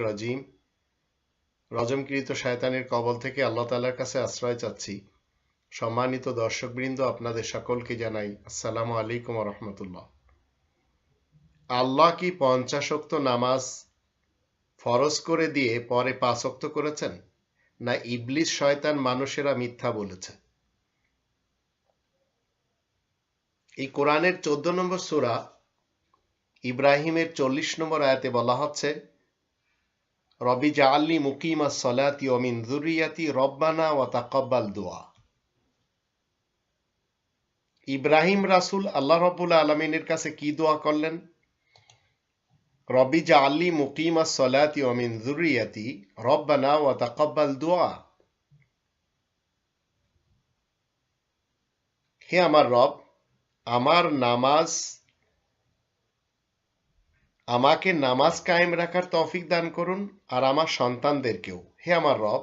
রাজিম। রজমকৃত কবল থেকে আল্লাহ তালার কাছে আশ্রয় চাচ্ছি। সম্মানিত দর্শকবৃন্দ, আপনাদের সকলকে জানাই আসসালামু আলাইকুম রহমতুল্লাহ। আল্লাহ কি পঞ্চাশক্ত নামাজ ফরজ করে দিয়ে পরে পাঁচক্ত করেছেন? না ইবলিস শয়তান মানুষেরা মিথ্যা বলেছে? এই কোরআনের চোদ্দ নম্বর সুরা ইব্রাহিমের চল্লিশ নম্বর আয়াতে বলা হচ্ছে, রবি জাআল্লি মুকিমা সলাতি অমিন জুরিয়াতি রব্বানা ও তাকব্বাল দোয়া। ইব্রাহিম রাসুল আল্লাহ রবুল আলমিনের কাছে কি দোয়া করলেন? রবি জাআল্লি মুকিমা সলাতি অমিন জুরিয়াতি রব্বানা ও তাকব্বাল দোয়া। হে আমার রব, আমার নামাজ আমাকে নামাজ কায়েম রাখার তৌফিক দান করুন আর আমার সন্তানদেরকেও। হে আমার রব,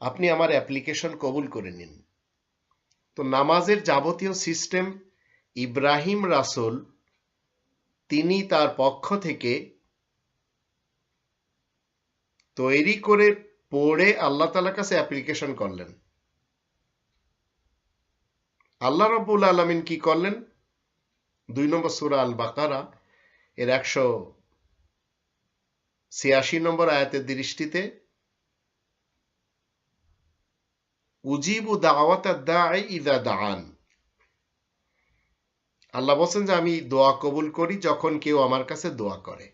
আপনি আমার অ্যাপ্লিকেশন কবুল করে নিন। তো নামাজের যাবতীয় সিস্টেম ইব্রাহিম রাসুল, তিনি তার পক্ষ থেকে তৈরি করে পড়ে আল্লাহ তালার কাছে অ্যাপ্লিকেশন করলেন। আল্লাহ রবুল আলমিন কি করলেন? দুই নম্বর সুরা আল বাকারা এর একশো ছিয়াশি নম্বর আয়াতের দৃষ্টিতে, উজিবু দাওয়াত আল্লাহ বলছেন যে, আমি দোয়া কবুল করি যখন কেউ আমার কাছে দোয়া করে।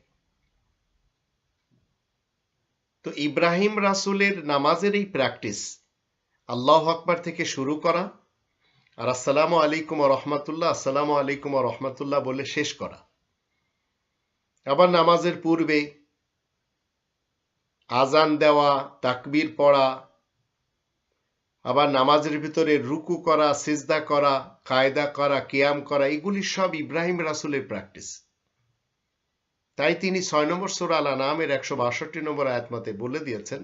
তো ইব্রাহিম রাসুলের নামাজের এই প্র্যাকটিস আল্লাহ আকবার থেকে শুরু করা আর আসসালামু আলাইকুম রহমতুল্লাহ, আসসালামু আলাইকুম রহমতুল্লাহ বলে শেষ করা। আবার নামাজের পূর্বে আজান দেওয়া, তাকবির পড়া, আবার নামাজের ভিতরে রুকু করা, সিজদা করা, কায়দা করা, কিয়াম করা, এগুলি সব ইব্রাহিম রাসুলের প্র্যাকটিস তাই তিনি ছয় নম্বর সুরা আলা নামের একশো বাষট্টি নম্বর আয়াত মতে বলে দিয়েছেন,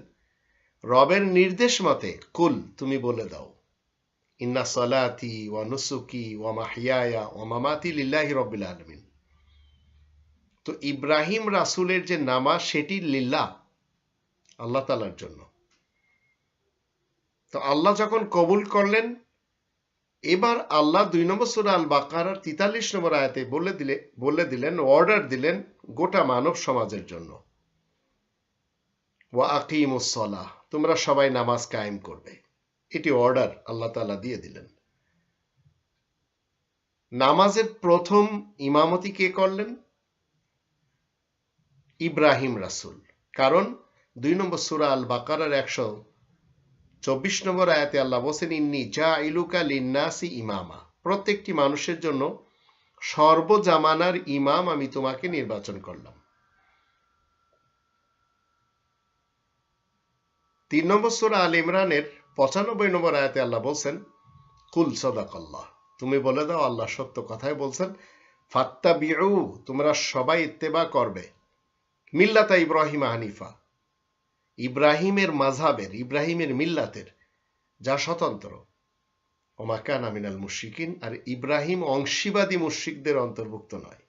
রবের নির্দেশ মতে কুল, তুমি বলে দাও, ইন্না সলাতি ওয়া নুসুকি ওয়া মাহিয়ায়া ওয়া মামাতি লিল্লাহি রব্বিল আলমিন। তো ইব্রাহিম রাসুলের যে নামাজ, সেটি লিল্লা আল্লাহ তালার জন্য। তো আল্লাহ যখন কবুল করলেন, এবার আল্লাহ দুই নম্বর সুরা আল বাকার তিতাল্লিশ নম্বর আয়াতে বলে দিলে, বলে দিলেন অর্ডার দিলেন গোটা মানব সমাজের জন্য। ওয়া আকিমুসলাহ তোমরা সবাই নামাজ কায়েম করবে। এটি অর্ডার আল্লাহ তালা দিয়ে দিলেন। নামাজের প্রথম ইমামতি কে করলেন? ইব্রাহিম রাসুল। কারণ দুই নম্বর সুরা আল বাকারার একশো চব্বিশ নম্বর আয়াতে আল্লাহ বসেন ইন্নি যা ইলুকা লিন্নাসি ইমামা। প্রত্যেকটি মানুষের জন্য সর্বজামানার ইমাম আমি তোমাকে নির্বাচন করলাম। তিন নম্বর সুরা আল ইমরানের পঁচানব্বই নম্বর আয়াতে আল্লাহ বলছেন, কুল সদাক আল্লাহ তুমি বলে দাও, আল্লাহ সত্য কথাই বলছেন ফাত্তা বিউ তোমরা সবাই ইত্তেবা করবে। মিল্লাতা ইব্রাহিম হানিফা। ইব্রাহিমের মাঝাবের ইব্রাহিমের মিল্লাতের যা স্বতন্ত্র। ওমাকান আমিনাল মুশিকিন আর ইব্রাহিম অংশীবাদী মুশিকদের অন্তর্ভুক্ত নয়।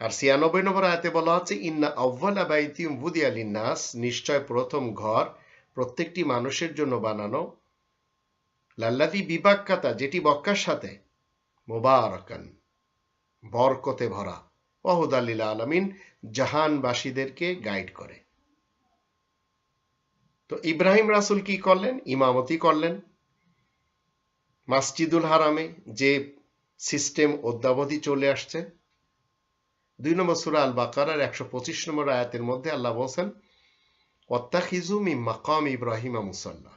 আর ছিয়ানব্বই নম্বর আয়তে বলা হচ্ছে, ইন্না আব্বাল আবাইতিম বুদি আলী নাস নিশ্চয় প্রথম ঘর প্রত্যেকটি মানুষের জন্য বানানো। লাল্লাদি বিবাক্কাতা, যেটি বক্কার সাথে মোবারকান, বরকতে ভরা। ওহুদাল্লিল আলমিন জাহানবাসীদেরকে গাইড করে। তো ইব্রাহিম রাসুল কি করলেন? ইমামতি করলেন। মাসজিদুল হারামে যে সিস্টেম অদ্যাবধি চলে আসছে। দুই নম্বর সুরা আল বাকার একশো পঁচিশ নম্বর আয়াতের মধ্যে আল্লাহ বলছেন অত্যাখিজু মি মাকাম ইব্রাহিমা মুসাল্লাহ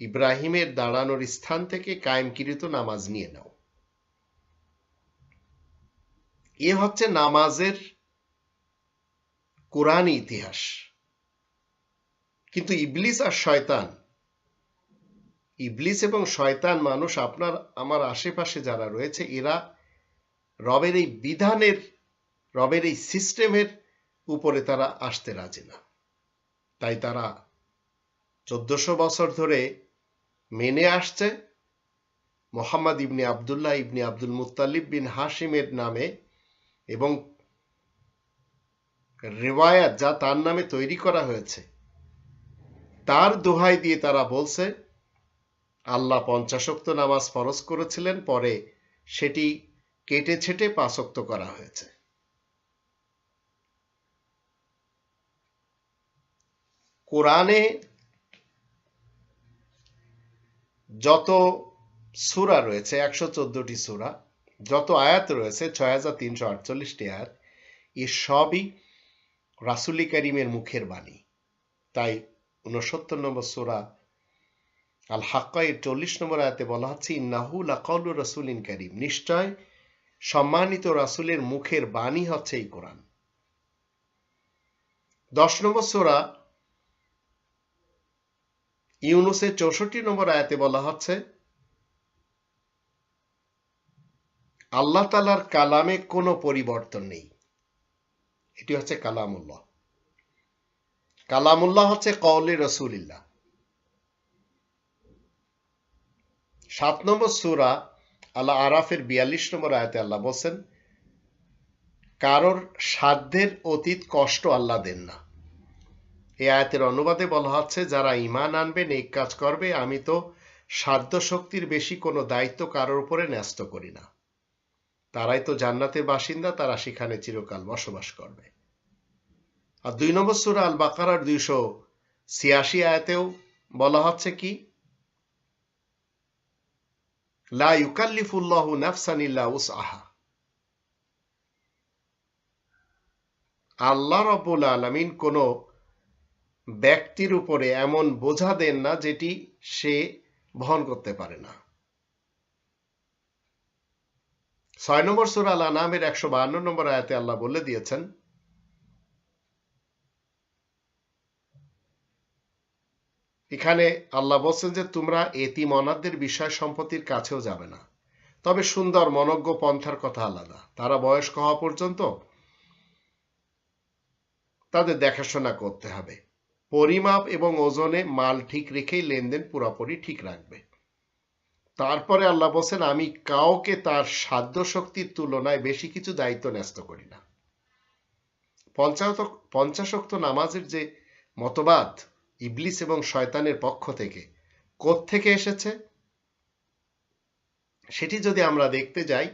ইব্রাহিমের দাঁড়ানোর স্থান থেকে কায়েমকৃত নামাজ নিয়ে নাও। এ হচ্ছে নামাজের কোরআন ইতিহাস। কিন্তু ইবলিস আর শয়তান, ইবলিস এবং শয়তান মানুষ আপনার, আমার আশেপাশে যারা রয়েছে, এরা রবের এই বিধানের, রবের এই সিস্টেমের উপরে তারা আসতে রাজি না। তাই তারা চোদ্দশো বছর ধরে মেনে আসছে। মোহাম্মদ ইবনে আবদুল্লাহ ইবনে আব্দুল মুতালিব বিন হাসিমের নামে এবং রেওয়ায়াত যা তার নামে তৈরি করা হয়েছে, তার দোহাই দিয়ে তারা বলছে, আল্লাহ পঞ্চাশক্ত নামাজ ফরজ করেছিলেন, পরে সেটি কেটে ছেটে পাঁচক্ত করা হয়েছে। কোরআনে যত সুরা রয়েছে, একশো চোদ্দটি সুরা যত আয়াত রয়েছে ছয় হাজার তিনশো আটচল্লিশটি আয়াত, এ সবই রাসুলি করিমের মুখের বাণী। তাই উনসত্তর নম্বর সোরা আল হাক্কা এর চল্লিশ নম্বর আয়াতে বলা হচ্ছে ইন্নাহুল আকাউল রসুলিন করিম। নিশ্চয় সম্মানিত রাসুলের মুখের বাণী হচ্ছে এই কোরআন। দশ নম্বর সোরা ইউনুসের চৌষট্টি নম্বর আয়াতে বলা হচ্ছে আল্লাহ তালার কালামে কোনো পরিবর্তন নেই। এটি হচ্ছে কালামুল্লাহ। কালামুল্লাহ হচ্ছে কওলে রসুলিল্লাহ। সাত নম্বর সুরা আল্লাহ আরাফের বিয়াল্লিশ নম্বর আয়াতে আল্লাহ বলছেন, কারোর সাধ্যের অতীত কষ্ট আল্লাহ দেন না। এই আয়াতের অনুবাদে বলা হচ্ছে, যারা ইমান আনবে, নেক কাজ করবে, আমি তো সাধ্য শক্তির বেশি কোনো দায়িত্ব কারোর উপরে ন্যস্ত করি না। তারাই তো জান্নাতের বাসিন্দা, তারা সেখানে চিরকাল বসবাস করবে। আর দুই নম্বর সুরা আল বাকারার দুইশো ছিয়াশি আয়াতেও বলা হচ্ছে কি? লা ইউকাল্লিফুল্লাহু নাফসান ইল্লা উসআহা। আল্লাহ রব্বুল আলামিন কোন ব্যক্তির উপরে এমন বোঝা দেন না যেটি সে বহন করতে পারে না। ছয় নম্বর সুরা আল আনামের একশো বাহান্ন নম্বর আয়াতে আল্লাহ বলে দিয়েছেন, এখানে আল্লাহ বলছেন যে তোমরা এতিম অনাথদের বিষয় সম্পত্তির কাছেও যাবে না। তবে সুন্দর মনজ্ঞ পন্থার কথা আলাদা। তারা বয়স্ক হওয়া পর্যন্ত তাদের দেখাশোনা করতে হবে। পরিমাপ এবং ওজনে মাল ঠিক রেখেই লেনদেন পুরোপুরি ঠিক রাখবে। তারপরে আল্লাহ বলছেন, আমি কাউকে তার সাধ্য শক্তির তুলনায় বেশি কিছু দায়িত্ব ন্যস্ত করি না। পঞ্চাশক্ত নামাজের যে মতবাদ ইবলিস এবং শয়তানের পক্ষ থেকে থেকে এসেছে? সেটি যদি আমরা দেখতে যাই,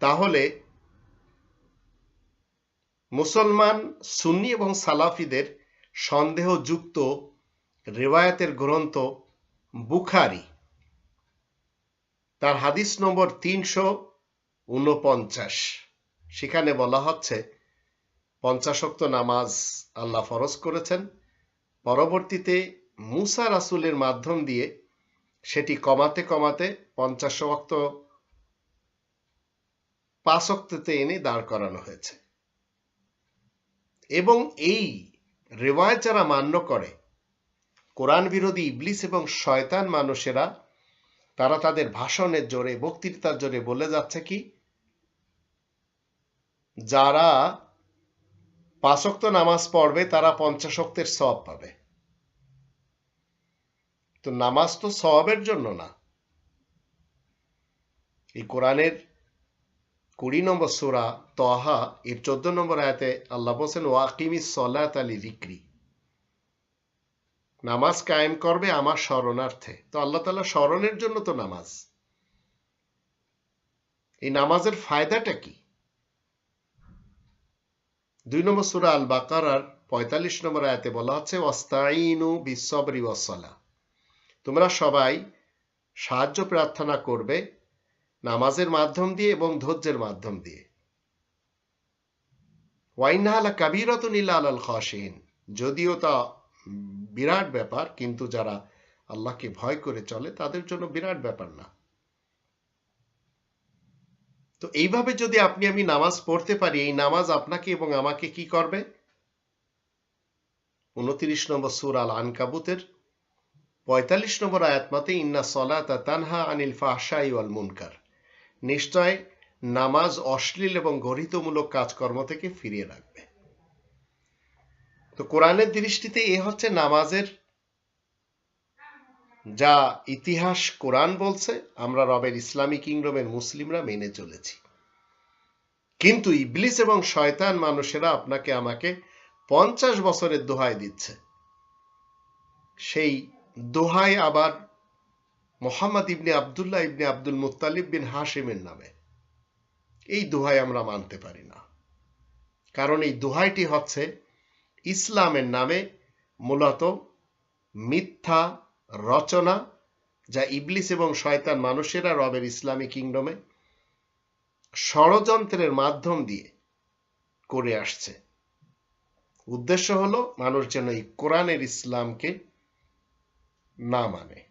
তাহলে মুসলমান, সুন্নি এবং সালাফিদের সন্দেহযুক্ত রেওয়ায়তের গ্রন্থ বুখারি। তার হাদিস নম্বর তিনশো উনপঞ্চাশ। সেখানে বলা হচ্ছে, পঞ্চাশক্ত নামাজ আল্লাহ ফরজ করেছেন। পরবর্তীতে মুসা রাসুলের মাধ্যম দিয়ে সেটি কমাতে কমাতে পঞ্চাশ ওক্ত পাঁচ এনে দাঁড় করানো হয়েছে। এবং এই রেওয়ায় যারা মান্য করে কোরআন বিরোধী ইবলিস এবং শয়তান মানুষেরা, তারা তাদের ভাষণের জোরে, বক্তৃতার জোরে বলে যাচ্ছে কি? যারা পাঁচক্ত নামাজ পড়বে, তারা পঞ্চাশক্তের সব পাবে। তো নামাজ তো সবের জন্য না। এই কোরআনের কুড়ি নম্বর সুরা তহা এর চোদ্দ নম্বর আয়াতে আল্লাহ বলছেন ওয়াকিমি সলাত আলী বিক্রি নামাজ কায়েম করবে আমার স্মরণার্থে তো আল্লাহ তালা স্মরণের জন্য তো নামাজ। এই নামাজের ফায়দাটা কি? দুই নম্বর সুরা আল বাকার পঁয়তাল্লিশ নম্বর আয়াতে বলা হচ্ছে ওয়াস্তাইনু বিশ্বরি ওয়াসলা তোমরা সবাই সাহায্য প্রার্থনা করবে নামাজের মাধ্যম দিয়ে এবং ধৈর্যের মাধ্যম দিয়ে। ওয়াইনাহালা কাবিরতুন নীলা আল খাসিন যদিও তা বিরাট ব্যাপার, কিন্তু যারা আল্লাহকে ভয় করে চলে, তাদের জন্য বিরাট ব্যাপার না। তো এইভাবে যদি আপনি, আমি নামাজ পড়তে পারি, এই নামাজ আপনাকে এবং আমাকে কি করবে? উনত্রিশ নম্বর সুর আল আনকাবুতের পঁয়তাল্লিশ নম্বর আয়াতমাতে ইন্না সলাতা তানহা আনিল ফাহশাই ওয়াল মুনকার। নিশ্চয় নামাজ অশ্লীল এবং গরিতমূলক কাজকর্ম থেকে ফিরিয়ে রাখবে। তো কোরআনের দৃষ্টিতে এ হচ্ছে নামাজের যা ইতিহাস কোরআন বলছে, আমরা রবের ইসলামী কিংডমের মুসলিমরা মেনে চলেছি। কিন্তু ইবলিস এবং শয়তান মানুষেরা আপনাকে আমাকে পঞ্চাশ বছরের দোহাই দিচ্ছে। সেই দোহাই আবার মোহাম্মদ ইবনে আবদুল্লাহ ইবনে আব্দুল মুতালিব বিন হাসিমের নামে। এই দোহাই আমরা মানতে পারি না। কারণ এই দোহাইটি হচ্ছে ইসলামের নামে মূলত মিথ্যা রচনা যা ইবলিস এবং শয়তান মানুষেরা রবের ইসলামী কিংডমে ষড়যন্ত্রের মাধ্যম দিয়ে করে আসছে। উদ্দেশ্য হলো মানুষ যেন এই কোরআনের ইসলামকে না মানে।